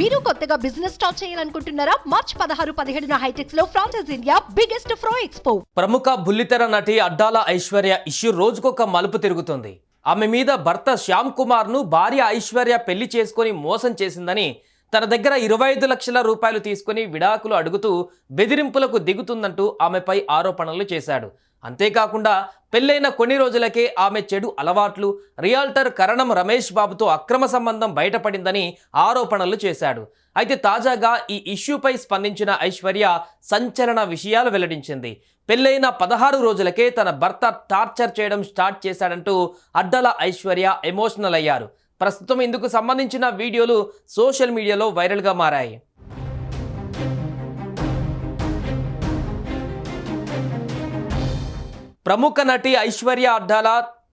మీరు కొత్తగా business start చేయాలనుకుంటున్నారా? మార్చ్ పదహారు పదిహేడున హైటెక్స్లో ఫ్రాన్సెస్ ఇండియా బిగ్గెస్ట్ ఫ్రో ఎక్స్పో ప్రముఖ బుల్లితెర నటి అడ్డాల ఐశ్వర్య ఇష్యూ రోజుకొక మలుపు తిరుగుతుంది. ఆమె మీద భర్త శ్యామ్ కుమార్ను భార్య ఐశ్వర్య పెళ్ళి చేసుకొని మోసం చేసిందని తన దగ్గర ఇరవై ఐదు లక్షల రూపాయలు తీసుకుని విడాకులు అడుగుతూ బెదిరింపులకు దిగుతుందంటూ ఆమెపై ఆరోపణలు చేశాడు. అంతేకాకుండా పెళ్ళైన కొన్ని రోజులకే ఆమె చెడు అలవాట్లు రియాల్టర్ కరణం రమేష్ బాబుతో అక్రమ సంబంధం బయటపడిందని ఆరోపణలు చేశాడు. అయితే తాజాగా ఈ ఇష్యూపై స్పందించిన ఐశ్వర్య సంచలన విషయాలు వెల్లడించింది. పెళ్ళైన పదహారు రోజులకే తన భర్త టార్చర్ చేయడం స్టార్ట్ చేశాడంటూ అడ్డల ఐశ్వర్య ఎమోషనల్ అయ్యారు. ప్రస్తుతం ఇందుకు సంబంధించిన వీడియోలు సోషల్ మీడియాలో వైరల్గా మారాయి. ప్రముఖ నటి ఐశ్వర్య అడ్డాల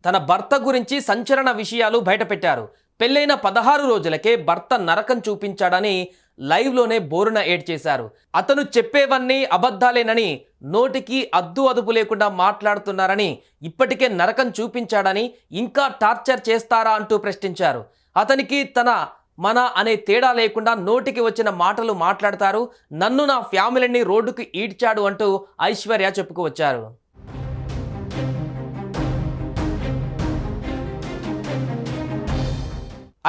తన భర్త గురించి సంచలన విషయాలు బయటపెట్టారు. పెళ్ళైన పదహారు రోజులకే భర్త నరకం చూపించాడని లైవ్లోనే బోరున ఏడ్ చేశారు అతను చెప్పేవన్నీ అబద్ధాలేనని నోటికి అద్దు అదుపు లేకుండా మాట్లాడుతున్నారని ఇప్పటికే నరకం చూపించాడని ఇంకా టార్చర్ చేస్తారా అంటూ ప్రశ్నించారు. అతనికి తన మన అనే తేడా లేకుండా నోటికి వచ్చిన మాటలు మాట్లాడతారు. నన్ను నా ఫ్యామిలీని రోడ్డుకు ఈడ్చాడు అంటూ ఐశ్వర్య చెప్పుకువచ్చారు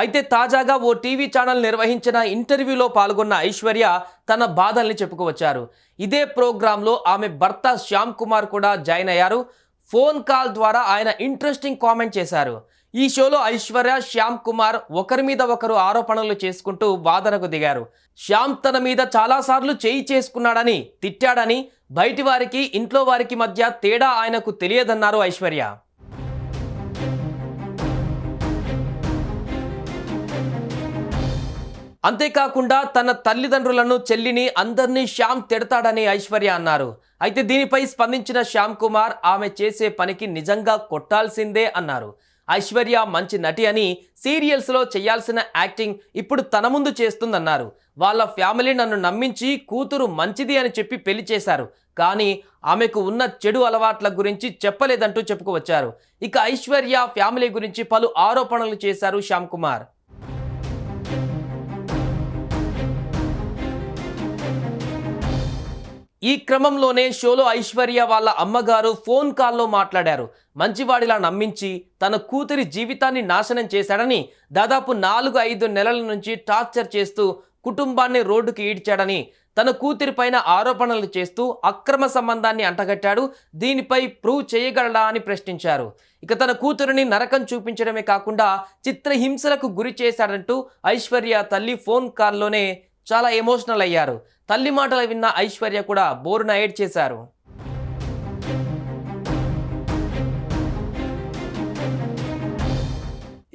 అయితే తాజాగా ఓ టీవీ ఛానల్ నిర్వహించిన ఇంటర్వ్యూలో పాల్గొన్న ఐశ్వర్య తన బాధల్ని చెప్పుకువచ్చారు. ఇదే ప్రోగ్రాంలో ఆమె భర్త శ్యామ్ కుమార్ కూడా జాయిన్ అయ్యారు. ఫోన్ కాల్ ద్వారా ఆయన ఇంట్రెస్టింగ్ కామెంట్ చేశారు. ఈ షోలో ఐశ్వర్య శ్యామ్ కుమార్ ఒకరి మీద ఒకరు ఆరోపణలు చేసుకుంటూ వాదనకు దిగారు. శ్యామ్ తన మీద చాలాసార్లు చేయి చేసుకున్నాడని తిట్టాడని బయటి వారికి ఇంట్లో వారికి మధ్య తేడా ఆయనకు తెలియదన్నారు ఐశ్వర్య. అంతేకాకుండా తన తల్లిదండ్రులను చెల్లిని అందరినీ శ్యామ్ తిడతాడని ఐశ్వర్య అన్నారు. అయితే దీనిపై స్పందించిన శ్యామ్ కుమార్ ఆమె చేసే పనికి నిజంగా కొట్టాల్సిందే అన్నారు. ఐశ్వర్య మంచి నటి అని సీరియల్స్లో చేయాల్సిన యాక్టింగ్ ఇప్పుడు తన ముందు చేస్తుందన్నారు. వాళ్ళ ఫ్యామిలీ నన్ను నమ్మించి కూతురు మంచిది అని చెప్పి పెళ్ళి చేశారు. కానీ ఆమెకు ఉన్న చెడు అలవాట్ల గురించి చెప్పలేదంటూ చెప్పుకువచ్చారు ఇక ఐశ్వర్య ఫ్యామిలీ గురించి పలు ఆరోపణలు చేశారు శ్యామ్ కుమార్. ఈ క్రమంలోనే షోలో ఐశ్వర్య వాళ్ళ అమ్మగారు ఫోన్ కాల్లో మాట్లాడారు. మంచివాడిలా నమ్మించి తన కూతురి జీవితాన్ని నాశనం చేశాడని దాదాపు నాలుగు ఐదు నెలల నుంచి టార్చర్ చేస్తూ కుటుంబాన్ని రోడ్డుకి ఈడ్చాడని తన కూతురి పైన ఆరోపణలు చేస్తూ అక్రమ సంబంధాన్ని అంటగట్టాడు. దీనిపై ప్రూవ్ చేయగలడా అని ప్రశ్నించారు. ఇక తన కూతురిని నరకం చూపించడమే కాకుండా చిత్రహింసలకు గురి చేశాడంటూ ఐశ్వర్య తల్లి ఫోన్ కాల్లోనే చాలా ఎమోషనల్ అయ్యారు. తల్లి మాటలు విన్న ఐశ్వర్య కూడా బోరున ఏడ్ చేశారు.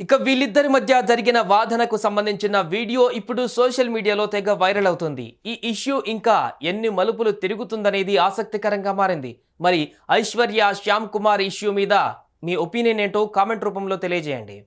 ఇక వీళ్ళిద్దరి మధ్య జరిగిన వాదనకు సంబంధించిన వీడియో ఇప్పుడు సోషల్ మీడియాలో తెగ వైరల్ అవుతుంది. ఈ ఇష్యూ ఇంకా ఎన్ని మలుపులు తిరుగుతుందనేది ఆసక్తికరంగా మారింది. మరి ఐశ్వర్య శ్యామ్ కుమార్ ఇష్యూ మీద మీ ఒపీనియన్ ఏంటో కామెంట్ రూపంలో తెలియజేయండి.